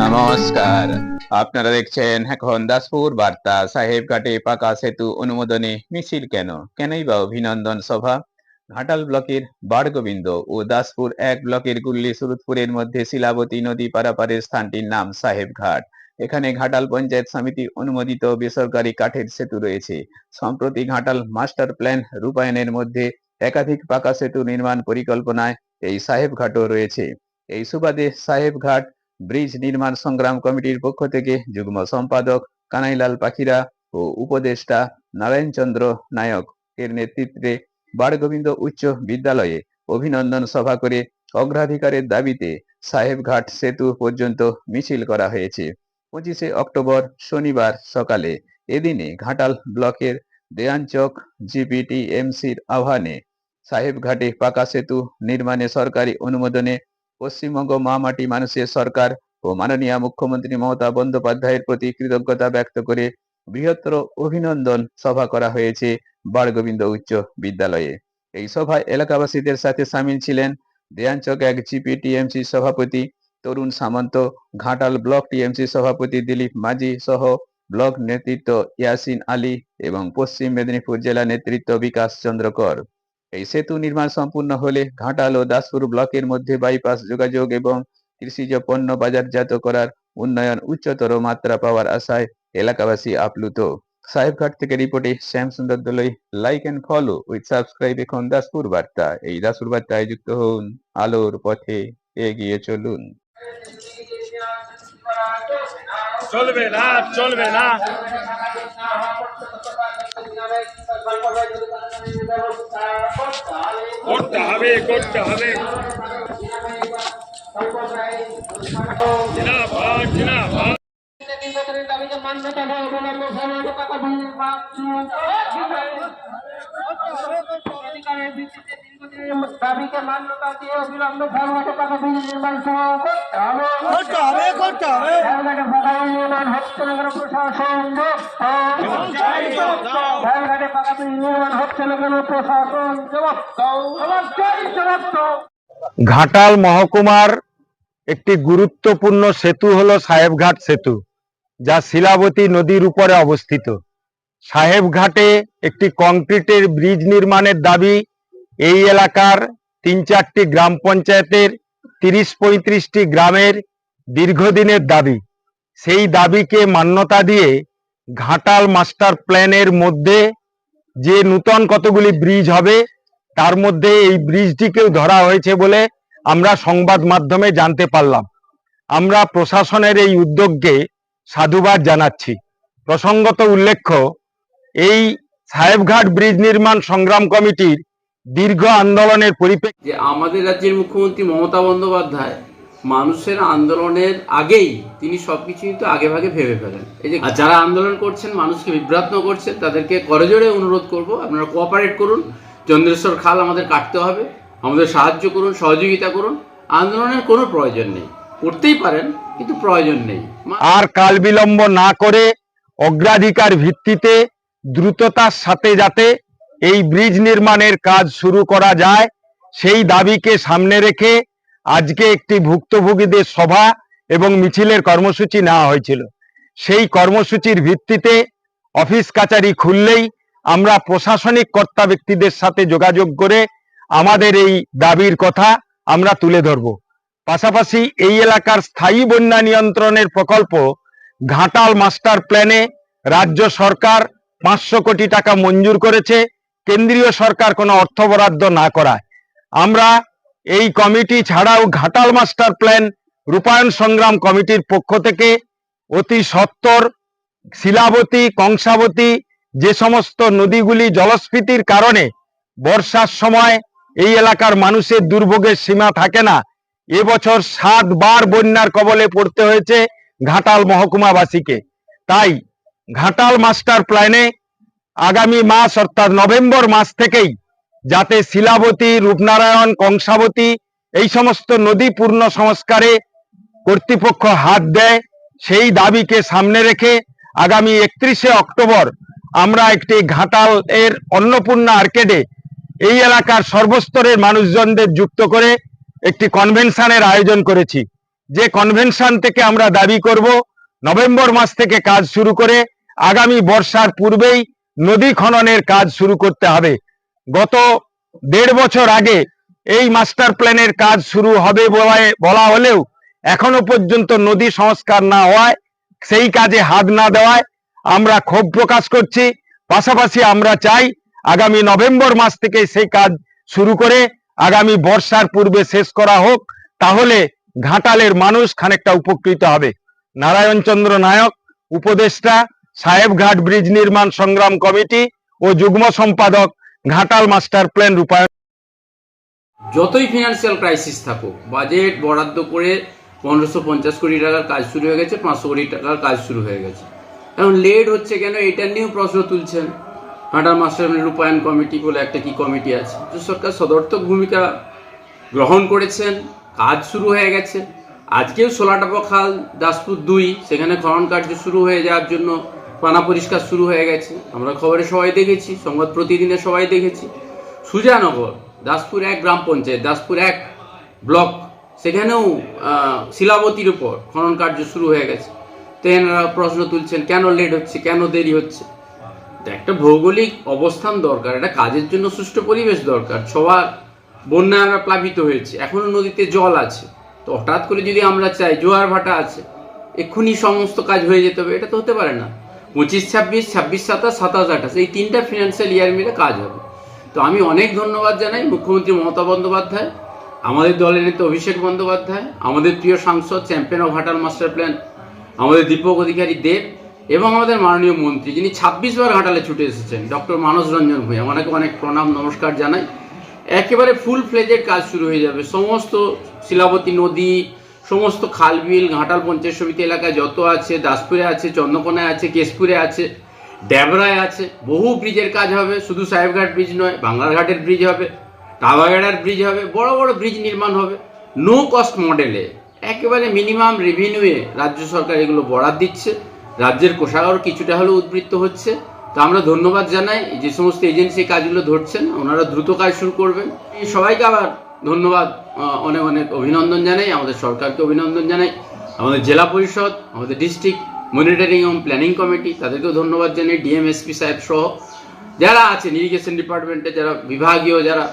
নমস্কার। আপনারা দেখছেন এখন দাসপুর বার্তা। সাহেবঘাটে পাকা সেতু অনুমোদনে মিছিল কেন? কেনই বা অভিনন্দন সভা? ঘাটাল ব্লকের বাড়গোবিন্দ ও দাসপুর এক ব্লকের গুল্লি সুরুৎপুরের মধ্যে শিলাবতী নদী পারাপারের স্থানটির নাম সাহেবঘাট এখানে ঘাটাল পঞ্চায়েত সমিতি অনুমোদিত বেসরকারি কাঠের সেতু রয়েছে। সম্প্রতি ঘাটাল মাস্টার প্ল্যান রূপায়ণের মধ্যে একাধিক পাকা সেতু নির্মাণ পরিকল্পনায় এই সাহেবঘাটও রয়েছে। এই সুবাদে সাহেবঘাট ব্রিজ নির্মাণ সংগ্রাম কমিটির পক্ষ থেকে যুগ্ম সম্পাদক, কানাইলাল পাখিরা ও উপদেষ্টা নারায়ণচন্দ্র নায়ক এর নেতৃত্বে বাড়গোবিন্দ উচ্চ বিদ্যালয়ে অভিনন্দন সভা করে অগ্রাধিকারের দাবিতে সাহেবঘাট সেতু পর্যন্ত মিছিল করা হয়েছে। পঁচিশে অক্টোবর শনিবার সকালে এদিনে ঘাটাল ব্লকের দেয়ানচক জিপিটিএমসির আহ্বানে সাহেবঘাটে পাকা সেতু নির্মাণে সরকারি অনুমোদনে পশ্চিমবঙ্গ মা মাটি মানুষের সরকার ও মাননীয় মুখ্যমন্ত্রী মমতা বন্দ্যোপাধ্যায়ের প্রতি কৃতজ্ঞতা ব্যক্ত করে বৃহত্তর অভিনন্দন সভা করা হয়েছে বাড়গোবিন্দ উচ্চ বিদ্যালয়ে। এই সভায় এলাকাবাসীদের সাথে সামিল ছিলেন দেয়ানচক এক জিপি টিএমসি সভাপতি, তরুণ সামন্ত, ঘাটাল ব্লক টিএমসি সভাপতি দিলীপ মাঝি সহ ব্লক নেতৃত্ব ইয়াসিন আলী এবং পশ্চিম মেদিনীপুর জেলা নেতৃত্ব বিকাশ চন্দ্র কর এই সেতু নির্মাণ সম্পূর্ণ হলে ঘাটাল ও দাসপুর ব্লকের মধ্যে বাইপাস যোগাযোগ এবং কৃষিজ পণ্য বাজারজাত করার উন্নয়ন উচ্চতর মাত্রা পাওয়ার আশায় এলাকাবাসী আপ্লুত। সাহেবঘাট থেকে রিপোর্টে Shyam Sundar Doloi like and follow with subscribe এখন দাসপুর বার্তা। এই দাসপুর বার্তায় যুক্ত হন আলোর পথে এগিয়ে চলুন। চলবে না চলবে না। করতে হবে করতে হবে জিনাবাদ জিনাবাদ দীর্ঘদিনের দাবিকে মান্যতা দেওয়া অবিলম্বে সমাজ টাকা বিনিয়োগ বা অধিকারের ভিত্তিতে দীর্ঘদিনের দাবিকে মান্যতা দিয়ে অবিলম্বে সমাজ টাকা নির্মাণ শুরু করতে হবে। করতে হবে করতে হবে। রেলঘাটে পাকা বিল নির্মাণ হচ্ছে না প্রশাসন যুক্ত পাকা বিল নির্মাণ হচ্ছে না প্রশাসন যুক্ত অবশ্যই ঘাটাল মহকুমার একটি গুরুত্বপূর্ণ সেতু হলো সাহেবঘাট সেতু যা শিলাবতী নদীর উপরে অবস্থিত। সাহেবঘাটে একটি কংক্রিটের ব্রিজ নির্মাণের দাবি এই এলাকার তিন চারটি গ্রাম পঞ্চায়েতের তিরিশ পঁয়ত্রিশটি গ্রামের দীর্ঘদিনের দাবি। সেই দাবিকে মান্যতা দিয়ে ঘাটাল মাস্টার প্ল্যানের মধ্যে যে নূতন কতগুলি ব্রিজ হবে, তার মধ্যে এই ব্রিজটিকেও ধরা হয়েছে বলে আমরা সংবাদ মাধ্যমে জানতে পারলাম। আমরা প্রশাসনের এই উদ্যোগকে সাধুবাদ জানাচ্ছি। প্রসঙ্গত উল্লেখ্য, এই সাহেবঘাট ব্রিজ নির্মাণ সংগ্রাম কমিটির দীর্ঘ আন্দোলনের পরিপ্রেক্ষিতে আমাদের রাজ্যের মুখ্যমন্ত্রী মমতা বন্দ্যোপাধ্যায় মানুষের আন্দোলনের আগেই তিনি সবকিছু কিন্তু আগে ভাগে ভেবে ফেলেন। এই যে যারা আন্দোলন করছেন মানুষকে বিভ্রান্ত করছেন তাদেরকে করজোড়ে অনুরোধ করব আপনারা কোঅপারেট করুন। চন্দ্রেশ্বর খাল আমাদের কাটতে হবে আমাদের সাহায্য করুন সহযোগিতা করুন। আন্দোলনের কোনো প্রয়োজন নেই। করতেই পারেন কিন্তু প্রয়োজন নেই। আর কাল বিলম্ব না করে অগ্রাধিকার ভিত্তিতে দ্রুততার সাথে যাতে এই ব্রিজ নির্মাণের কাজ শুরু করা যায়। সেই দাবিকে সামনে রেখে আজকে একটি ভুক্তভোগীদের সভা এবং মিছিলের কর্মসূচি নেওয়া হয়েছিল। সেই কর্মসূচির ভিত্তিতে অফিস কাচারি খুললেই আমরা প্রশাসনিক কর্তা ব্যক্তিদের সাথে যোগাযোগ করে আমাদের এই দাবির কথা আমরা তুলে ধরব। পাশাপাশি এই এলাকার স্থায়ী বন্যা নিয়ন্ত্রণের প্রকল্প ঘাটাল মাস্টার প্ল্যানে রাজ্য সরকার পাঁচশো কোটি টাকা মঞ্জুর করেছে। কেন্দ্রীয় সরকার কোনো অর্থ বরাদ্দ না করায়। আমরা এই কমিটি ছাড়াও ঘাটাল মাস্টার প্ল্যান রূপায়ণ সংগ্রাম কমিটির পক্ষ থেকে অতি সত্বর শিলাবতী, কংসাবতী যে সমস্ত নদীগুলি জলস্ফীতির কারণে বর্ষার সময় এই এলাকার মানুষের দুর্ভোগের সীমা থাকে না এবছর সাতবার বন্যার কবলে পড়তে হয়েছে ঘাটাল মহকুমাবাসীকে। তাই ঘাটাল মাস্টার প্ল্যানে আগামী মাস, অর্থাৎ নভেম্বর মাস থেকেই যাতে শিলাবতী, রূপনারায়ণ, কংসাবতী এই সমস্ত নদী পূর্ণ সংস্কারে কর্তৃপক্ষ হাত দেয়, সেই দাবিকে সামনে রেখে আগামী একত্রিশে অক্টোবর আমরা একটি ঘাটাল এর অন্নপূর্ণা আর্কেডে এই এলাকার সর্বস্তরের মানুষজনদের যুক্ত করে একটি কনভেনশনের আয়োজন করেছি। যে কনভেনশন থেকে আমরা দাবি করব, নভেম্বর মাস থেকে কাজ শুরু করে আগামী বর্ষার পূর্বেই নদী খননের কাজ শুরু করতে হবে। গত দেড় বছর আগে এই মাস্টার প্ল্যানের কাজ শুরু হবে বলা- হলেও এখনও পর্যন্ত নদী সংস্কার না হওয়ায়, সেই কাজে হাত না দেওয়ায় আমরা ক্ষোভ প্রকাশ করছি। পাশাপাশি আমরা চাই আগামী নভেম্বর মাস থেকে সেই কাজ শুরু করে আগামী বর্ষার পূর্বে শেষ করা হোক, তাহলে ঘাটালের মানুষ খানিকটা উপকৃত হবে। নারায়ণচন্দ্র নায়ক, উপদেষ্টা সাহেবঘাট ব্রিজ নির্মাণ সংগ্রাম কমিটি ও যুগ্ম সম্পাদক ঘাটাল মাস্টার প্ল্যান রূপায়ণ। যতই ফিনান্সিয়াল ক্রাইসিস থাকুক বাজেট বরাদ্দ করে পনেরোশো পঞ্চাশ কোটি টাকার কাজ শুরু হয়ে গেছে, পাঁচশো কোটি টাকার কাজ শুরু হয়ে গেছে। এখন লেট হচ্ছে কেন? এটা নিয়েও প্রশ্ন তুলছেন হাঁটার মাস্টার রূপায়ণ কমিটি বলে একটা কি কমিটি আছে? তো সরকার সদর্থক ভূমিকা গ্রহণ করেছেন, কাজ শুরু হয়ে গেছে। আজকেও সোলাটাপা খাল দাসপুর দুই, সেখানে খনন কার্য শুরু হয়ে যাওয়ার জন্য পানা পরিষ্কার শুরু হয়ে গেছে। আমরা খবরে সবাই দেখেছি, সংবাদ প্রতিদিনে সবাই দেখেছি। সুজানগর, দাসপুর এক গ্রাম পঞ্চায়েত, দাসপুর এক ব্লক, সেখানেও শিলাবতীর উপর খনন কার্য শুরু হয়ে গেছে। তো এনারা প্রশ্ন তুলছেন, কেন লেট হচ্ছে, কেন দেরি হচ্ছে? একটা ভৌগোলিক অবস্থান দরকার, একটা কাজের জন্য সুষ্ঠু পরিবেশ দরকার। সবার বন্যায় প্লাবিত হয়েছে, এখনও নদীতে জল আছে। তো হঠাৎ করে যদি আমরা চাই, জোয়ার ভাটা আছে, এক্ষুনি সমস্ত কাজ হয়ে যেতে হবে, এটা তো হতে পারে না। পঁচিশ, ছাব্বিশ ছাব্বিশ, সাতাশ সাতাশ, আঠাশ, এই তিনটা ফিনান্সিয়াল ইয়ার মিলে কাজ হবে। তো আমি অনেক ধন্যবাদ জানাই মুখ্যমন্ত্রী মমতা বন্দ্যোপাধ্যায়, আমাদের দলের নেতা অভিষেক বন্দ্যোপাধ্যায়, আমাদের প্রিয় সাংসদ champion of Ghatal master plan, আমাদের দীপক অধিকারী দেব এবং আমাদের মাননীয় মন্ত্রী, যিনি ছাব্বিশ বার ঘাটালে ছুটে এসেছেন, ডক্টর মানস রঞ্জন ভূঁইয়া ওনাকে অনেক প্রণাম, নমস্কার জানাই। একেবারে ফুল ফ্লেজের কাজ শুরু হয়ে যাবে। সমস্ত শিলাবতী নদী সমস্ত খালবিল ঘাটাল পঞ্চায়েত সমিতি এলাকায় যত আছে, দাসপুরে আছে, চন্দ্রকোনায় আছে, কেশপুরে আছে, ড্যাবরায় আছে, বহু ব্রিজের কাজ হবে, শুধু সাহেবঘাট ব্রিজ নয় বাংলার ঘাটের ব্রিজ হবে টাওয়াগাড়ার ব্রিজ হবে, বড় বড় ব্রিজ নির্মাণ হবে নো কস্ট মডেলে একেবারে মিনিমাম রেভিনিউয়ে রাজ্য সরকার এগুলো বরাদ দিচ্ছে, রাজ্যের কোষাগার কিছুটা হলেও উদ্বৃত্ত হচ্ছে। তো আমরা ধন্যবাদ জানাই যে সমস্ত এজেন্সি কাজগুলো ধরছেন, ওনারা দ্রুত কাজ শুরু করবেন। সবাইকে আবার ধন্যবাদ। অনেক অনেক অভিনন্দন জানাই, আমাদের সরকারকে অভিনন্দন জানাই, আমাদের জেলা পরিষদ, আমাদের ডিস্ট্রিক্ট মনিটরিং এবং প্ল্যানিং কমিটি তাদেরকেও ধন্যবাদ জানাই ডিএমএসপি সাহেব সহ। যারা আছেন ইরিগেশন ডিপার্টমেন্টে যারা বিভাগীয়, যারা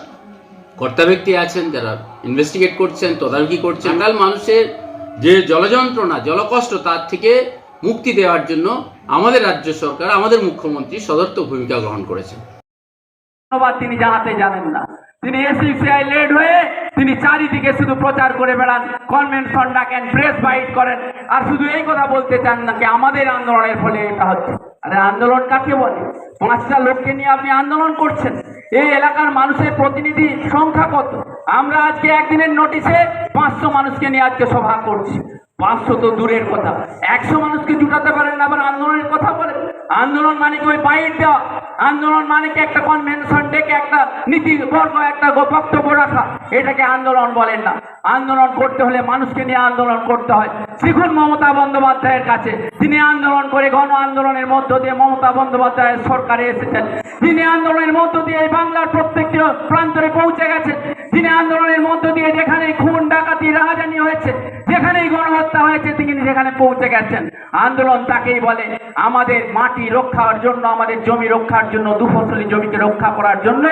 কর্তা ব্যক্তি আছেন, যারা ইনভেস্টিগেট করছেন, তদারকি করছেন কাল মানুষের যে জলযন্ত্রণা, জলকষ্ট, তার থেকে মুক্তি দেওয়ার জন্য আমাদের রাজ্য সরকার, আমাদের মুখ্যমন্ত্রী সদর্থ ভূমিকা গ্রহণ করেছেন। ধন্যবাদ, তিনি জানাতে জানেন না। তিনি এসিসিআই লেড হয়ে তিনি চারিদিকে শুধু প্রচার করে বেড়ান কনভেনশন ডাকেন প্রেস বাইট করেন। আর শুধু এই কথা বলতে চান না নাকি আমাদের আন্দোলনের ফলে এটা হচ্ছে। আরে আন্দোলন কাকে বলে? পাঁচটা লোককে নিয়ে আপনি আন্দোলন করছেন। এই এলাকার মানুষের প্রতিনিধি সংখ্যা কত? আমরা আজকে একদিনের নোটিশে পাঁচশো মানুষকে নিয়ে আজকে সভা করছি। পাঁচশো তো দূরের কথা। একশো মানুষকে জুটাতে পারেন না, আবার আন্দোলনের কথা বলেন। আন্দোলন মানে কি? ওই বাইট দেওয়া। আন্দোলন মানে কি? একটা কনভেনশন ডেকে একটা নীতি বর্গ একটা বক্তব্য রাখা। এটাকে আন্দোলন বলেন না। আন্দোলন করতে হলে মানুষকে নিয়ে আন্দোলন করতে হয়। শিখুন মমতা বন্দ্যোপাধ্যায়ের কাছে তিনি আন্দোলন করে গণ আন্দোলনের মধ্য দিয়ে মমতা বন্দ্যোপাধ্যায়ের সরকারে এসেছেন। তিনি আন্দোলনের মধ্য দিয়ে এই বাংলার প্রত্যেকটি প্রান্তরে পৌঁছে গেছে তিনি আন্দোলনের মধ্য দিয়ে যেখানে খুন, ডাকাতি, রাহাজানি হয়েছে হয়েছে তিনি সেখানে পৌঁছে গেছেন। আন্দোলন তাকেই বলে আমাদের মাটি রক্ষার জন্য, আমাদের জমি রক্ষার জন্য, দুফসলি জমিকে রক্ষা করার জন্য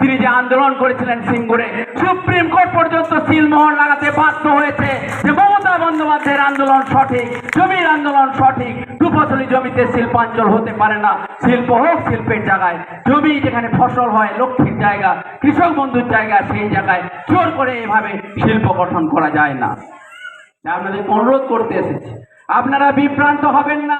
তিনি যে আন্দোলন করেছিলেন সিঙ্গুরে, সুপ্রিম কোর্ট পর্যন্ত সিলমোহর লাগাতে বাধ্য হয়েছে যে মমতা বন্দ্যোপাধ্যায়ের আন্দোলন সঠিক, জমির আন্দোলন সঠিক, দুফসলি জমিতে শিল্পাঞ্চল হতে পারে না। শিল্প হোক, শিল্পের জায়গায়। জমি যেখানে ফসল হয়, লক্ষ্মীর জায়গা, কৃষক বন্ধুর জায়গা, সেই জায়গায় জোর করে এভাবে শিল্প গঠন করা যায় না। আপনাদের অনুরোধ করতে এসেছি। আপনারা বিভ্রান্ত হবেন না।